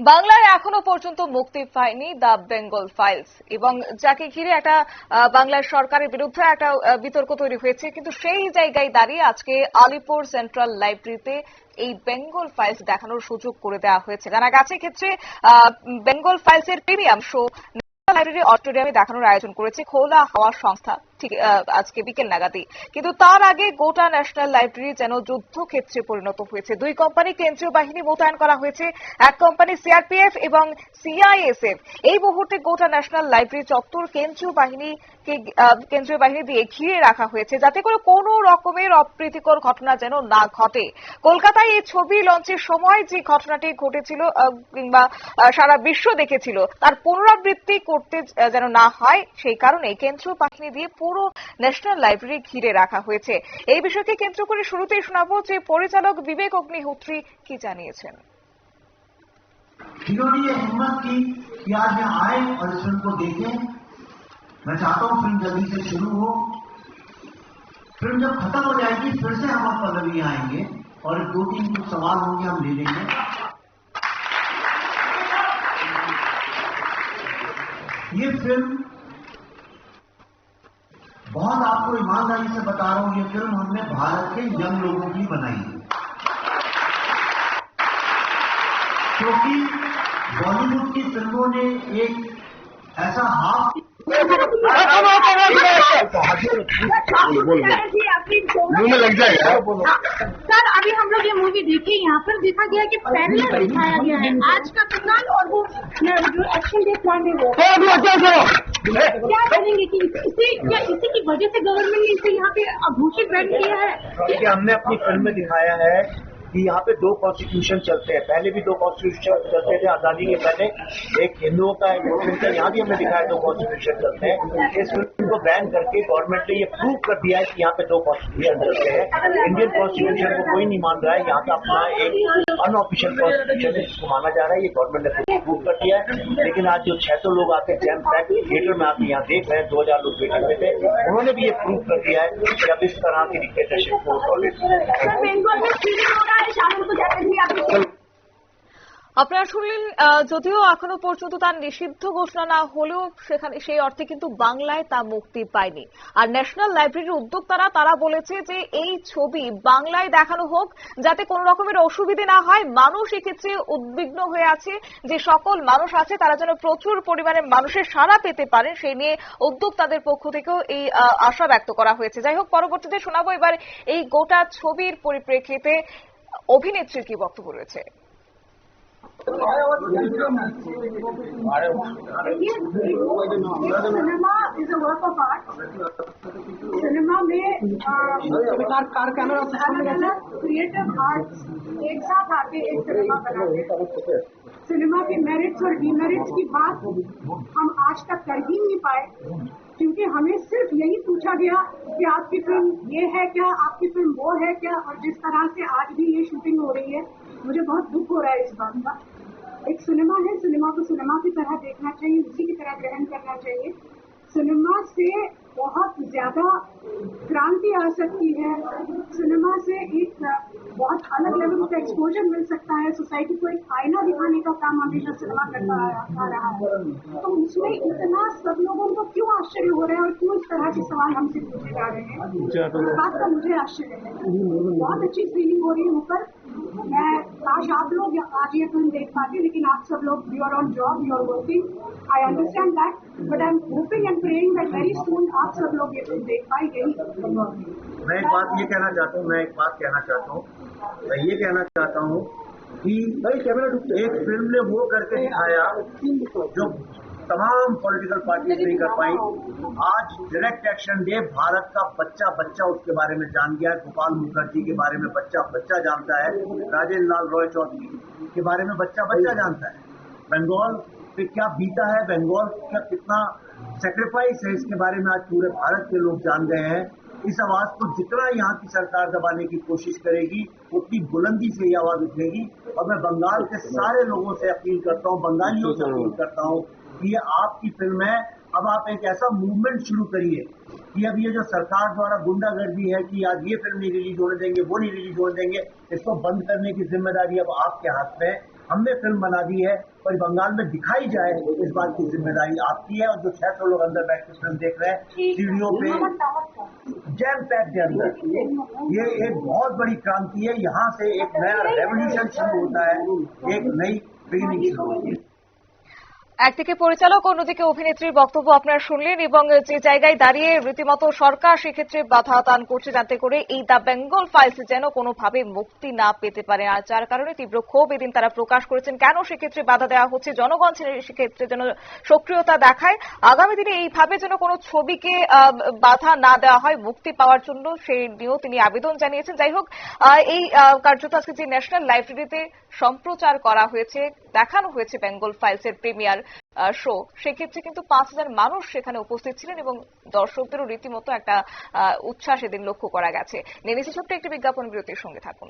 বাংলায় এখনও পর্যন্ত মুক্তি পায়নি দ্য বেঙ্গল ফাইলস। এবং যাকে ঘিরে একটা বাংলার সরকারের বিরুদ্ধে একটা বিতর্ক তৈরি হয়েছে। কিন্তু সেই জায়গায় দাঁড়িয়ে আজকে আলিপুর সেন্ট্রাল লাইব্রেরিতে এই বেঙ্গল ফাইলস দেখানোর সুযোগ করে দেওয়া হয়েছে। জানা গেছে ক্ষেত্রে বেঙ্গল ফাইলস এর প্রিমিয়াম শো লাইব্রেরি অডিটোরিয়ামে দেখানোর আয়োজন করেছে খোলা হাওয়া সংস্থা। ঠিক আজকে বিকেল নাগাদই কিন্তু তার আগে গোটা ন্যাশনাল লাইব্রেরি যেন যুদ্ধক্ষেত্রে পরিণত হয়েছে। দুই কোম্পানি কেন্দ্রীয় বাহিনী মোতায়েন করা হয়েছে। এক কোম্পানি সিআরপিএফ এবং সিআইএসএফ। এই মুহূর্তে গোটা ন্যাশনাল লাইব্রেরি চত্বর কেন্দ্রীয় বাহিনীকে কেন্দ্রীয় বাহিনী দিয়ে ঘিরে রাখা হয়েছে। যাতে করে কোনো রকমের অপ্রীতিকর ঘটনা যেন না ঘটে। কলকাতায় এই ছবি লঞ্চের সময় যে ঘটনাটি ঘটেছিল কিংবা সারা বিশ্ব দেখেছিল, তার পুনরাবৃত্তি করতে যেন না হয়, সেই কারণে কেন্দ্রীয় বাহিনী দিয়ে পুরো ন্যাশনাল লাইব্রেরি ঘিরে রাখা হয়েছে এই বিষয়কে কেন্দ্র করে শুরুতেই শোনাবো যে পরিচালক বিবেক অগ্নিহোত্রী কি জানিয়েছেন जिन्होंने ये हिम्मत की कि आज यहाँ आए और इस फिल्म को देखें मैं चाहता हूँ फिल्म जल्दी से शुरू हो फिल्म जब खत्म हो जाएगी फिर से हम और पल्लवी आएंगे और दो तीन कुछ सवाल होंगे हम ले लेंगे ये फिल्म बहुत आपको ईमानदारी से बता रहा हूँ ये फ़िल्म हमने भारत के यंग लोगों की बनाई है। क्योंकि बॉलीवुड की फ़िल्मों ने एक ऐसा हाफ़ मुँह लग जाएगा। सर अभी हम लोग ये मूवी देखे यहाँ पर देखा गया कि पहले दिखाया गया है। आज का फ़िलहाल और वो जो एक्शन डे प्लान है वो क्या करेंगे कि इसी क्या इसी की वजह से गवर्नमेंट ने इसे यहाँ पे घोषित बैन किया है? हमने अपनी फ़िल्म में दिखाया है। कि यहाँ पे दो कॉन्स्टिट्यूशन चलते हैं। पहले भी दो कॉन्स्टिट्यूशन चलते थे आज़ादी के पहले। एक हिंदुओं का एक मुस्लिम का यहाँ भी हमने दिखाया दो कॉन्स्टिट्यूशन चलते हैं। इस फ़िल्म को बैन करके गवर्नमेंट ने ये प्रूव कर दिया है कि यहाँ पे दो कॉन्स्टिट्यूशन चलते हैं। इंडियन कॉन्स्टिट्यूशन को कोई नहीं मान रहा है। यहाँ का अपना एक अनऑफिशियल कॉन्स्टिट्यूशन है जिसको माना जा रहा है। ये गवर्नमेंट ने प्रूव कर दिया है। लेकिन आज जो छह सौ लोग आके जैम पैक थिएटर में आके यहाँ देख रहे हैं दो हज़ार लोग बैठे हुए थे। उन्होंने भी ये प्रूव कर दिया है कि अब इस तरह की डिक्टेटरशिप को टॉलरेट আপনারা শুনলেন যদিও এখনও পর্যন্ত তার নিষিদ্ধ ঘোষণা না হলেও সেখানে সেই অর্থে কিন্তু বাংলায় তা মুক্তি পায়নি। আর ন্যাশনাল লাইব্রেরির উদ্যোক্তারা তারা বলেছে যে এই ছবি বাংলায় দেখানো হোক, যাতে কোনো রকমের অসুবিধে না হয়। মানুষ এক্ষেত্রে উদ্বিগ্ন হয়ে আছে যে সকল মানুষ আছে, তারা যেন প্রচুর পরিমাণে মানুষের সাড়া পেতে পারেন, সেই নিয়ে উদ্যোক্তাদের পক্ষ থেকেও এই আশা ব্যক্ত করা হয়েছে। যাই হোক, পরবর্তীতে শোনাবো এবার এই গোটা ছবির পরিপ্রেক্ষিতে অভিনেত্রীর কি বক্তব্য রয়েছে। Cinema is a work of art cinema में अलग अलग क्रिएटिव आर्ट्स एक साथ आके एक सिनेमा बनाते हैं। सिनेमा के मेरिट्स और डीमेरिट्स की बात हम आज तक कर ही नहीं पाए क्योंकि हमें सिर्फ़ यही पूछा गया कि आपकी फ़िल्म ये है क्या आपकी फ़िल्म वो है क्या और जिस तरह से आज भी ये शूटिंग हो रही है मुझे बहुत दुख हो रहा है इस बात का। एक सिनेमा है, सिनेमा को सिनेमा की तरह देखना चाहिए, उसी की तरह ग्रहण करना चाहिए। सिनेमा से बहुत ज़्यादा क्रांति आ सकती है। सिनेमा से एक बहुत अलग लेवल का एक्सपोजर मिल सकता है। सोसाइटी को एक आईना दिखाने का काम हमेशा सिनेमा करता आ रहा है। तो उसमें इतना सब लोगों को क्यों आश्चर्य हो रहा है और क्यों इस तरह के सवाल हमसे पूछे जा रहे हैं? इस बात का मुझे आश्चर्य है। बहुत अच्छी फीलिंग हो रही है ऊपर। मैं काश आप लोग आज ये फ़िल्म देख पाते लेकिन आप सब लोग you are on job you are working I understand that but I am hoping and praying that very soon आप सब लोग ये फ़िल्म देख पाएँगे मैं एक बात ये कहना चाहता हूँ, मैं एक बात कहना चाहता हूँ। मैं ये कहना चाहता हूँ कि एक फ़िल्म ने वो करके दिखाया जो तमाम पॉलिटिकल पार्टीज़ नहीं कर पाई। आज डायरेक्ट एक्शन डे भारत का बच्चा बच्चा उसके बारे में जान गया है। गोपाल मुखर्जी के बारे में बच्चा बच्चा जानता है। राजेंद्र लाल रॉय चौधरी के बारे में बच्चा बच्चा जानता है। बंगाल पे क्या बीता है? बंगाल का कितना सेक्रीफाइस है इसके बारे में आज पूरे भारत के लोग जान गए हैं। इस आवाज़ को जितना यहाँ की सरकार दबाने की कोशिश करेगी उतनी बुलंदी से ये आवाज़ उठेगी। और मैं बंगाल के सारे लोगों से अपील करता हूँ बंगालियों से अपील करता हूँ कि ये आपकी फ़िल्म है। अब आप एक ऐसा मूवमेंट शुरू करिए कि अब ये जो सरकार द्वारा गुंडागर्दी है कि आज ये फ़िल्म नहीं रिलीज़ होने देंगे वो नहीं रिलीज़ होने देंगे इसको बंद करने की ज़िम्मेदारी अब आपके हाथ में है। हमने फ़िल्म बना दी है ये बंगाल में दिखाई जाए इस बात की ज़िम्मेदारी आपकी है। और जो छह सौ लोग अंदर बैठ के फ़िल्म देख रहे हैं सीढ़ियों पे जैम पैक के अंदर। ये एक बहुत बड़ी क्रांति है। यहाँ से एक नया रेवोल्यूशन शुरू होता है। एक नई बिगिनिंग शुरू होती है। একদিকে পরিচালক, অন্যদিকে অভিনেত্রীর বক্তব্য আপনারা শুনলেন এবং যে জায়গায় দাঁড়িয়ে রীতিমতো সরকার সেক্ষেত্রে বাধা দান করছে যাতে করে এই দ্য বেঙ্গল ফাইলস যেন কোনোভাবে মুক্তি না পেতে পারে আর যার কারণে তীব্র ক্ষোভ এদিন তারা প্রকাশ করেছেন। কেন সেক্ষেত্রে বাধা দেওয়া হচ্ছে? জনগণ সেক্ষেত্রে যেন সক্রিয়তা দেখায়। আগামী দিনে এইভাবে যেন কোনো ছবিকে বাধা না দেওয়া হয়, মুক্তি পাওয়ার জন্য সেই নিয়েও তিনি আবেদন জানিয়েছেন। যাই হোক এই কার্যত আজকে যে ন্যাশনাল লাইব্রেরিতে সম্প্রচার করা হয়েছে, দেখানো হয়েছে বেঙ্গল ফাইলসের প্রিমিয়ার। শো সেক্ষেত্রে কিন্তু পাঁচ হাজার মানুষ সেখানে উপস্থিত ছিলেন এবং দর্শকদেরও রীতিমতো একটা উচ্ছ্বাস এদিন লক্ষ্য করা গেছে। নেমেছে ছোট্ট একটি বিজ্ঞাপন বিরতির সঙ্গে থাকুন।